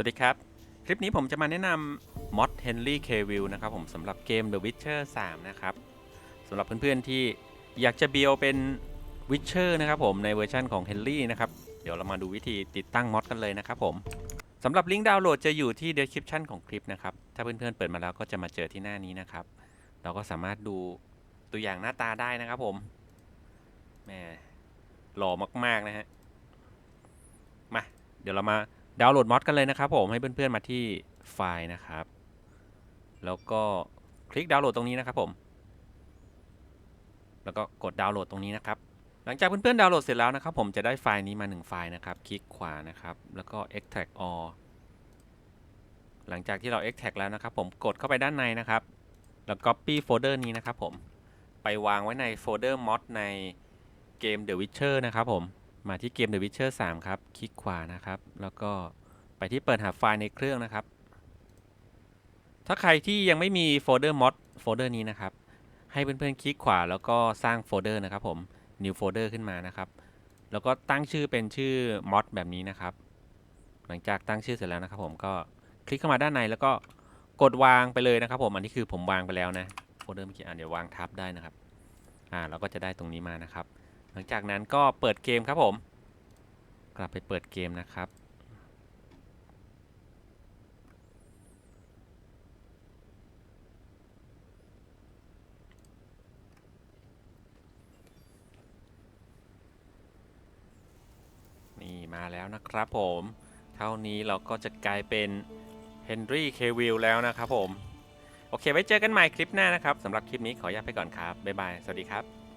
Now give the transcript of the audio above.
สวัสดีครับ คลิปนี้ผมจะมาแนะนำมอด Henry Cavill นะครับผมสำหรับเกม The Witcher 3 นะครับสำหรับเพื่อนๆที่อยากจะเบียวเป็น Witcher นะครับผมในเวอร์ชันของ Henry นะครับเดี๋ยวเรามาดูวิธีติดตั้งมอดกันเลยนะครับผมสำหรับลิงก์ดาวน์โหลดจะอยู่ที่ description ของคลิปนะครับ ถ้าเพื่อนๆเปิดมาแล้วก็จะมาเจอที่หน้านี้นะครับ เราก็สามารถดูตัวอย่างหน้าตาได้นะครับผมแหม่หล่อมากๆนะฮะมาเดี๋ยวเรามา ดาวน์โหลดมอดกันเลยนะครับผมให้เพื่อนๆมาที่ไฟล์นะครับ แล้วก็คลิกดาวน์โหลดตรงนี้นะครับผม แล้วก็กดดาวน์โหลดตรงนี้นะครับ หลังจากเพื่อนๆดาวน์โหลดเสร็จแล้วนะครับ ผมจะได้ไฟล์นี้มา 1 ไฟล์นะครับ คลิกขวานะครับ แล้วก็ extract all หลังจากที่เรา extract แล้วนะครับ ผมกดเข้าไปด้านในนะครับ แล้ว copy โฟลเดอร์นี้นะครับผมไปวางไว้ในโฟลเดอร์มอดในเกม The Witcher นะครับผม มาที่เกม The Witcher 3 ครับ คลิกขวานะครับ แล้วก็ไปที่เปิดหาไฟล์ในเครื่องนะครับ ถ้าใครที่ยังไม่มีโฟลเดอร์ mod โฟลเดอร์นี้นะครับ ให้เพื่อนๆคลิกขวาแล้วก็สร้างโฟลเดอร์นะครับผม new folder ขึ้นมานะครับ แล้วก็ตั้งชื่อเป็นชื่อ mod แบบนี้นะครับ หลังจากตั้งชื่อเสร็จแล้วนะครับผมก็คลิกเข้ามาด้านในแล้วก็กดวางไปเลยนะครับ ผม อันนี้คือผมวางไปแล้วนะโฟลเดอร์เมื่อกี้อะเดี๋ยววางทับได้นะครับ อ่าเราก็จะได้ตรงนี้มานะครับ ลังจากนั้นก็เปิดเกมครับผม กลับไปเปิดเกมนะครับ นี่มาแล้วนะครับผม เท่านี้เราก็จะกลายเป็นเฮนรี่เควิลแล้วนะครับผม โอเค ไว้เจอกันใหม่คลิปหน้านะครับสำหรับคลิปนี้ขออนุญาตไปก่อนครับ บ๊ายบาย สวัสดีครับ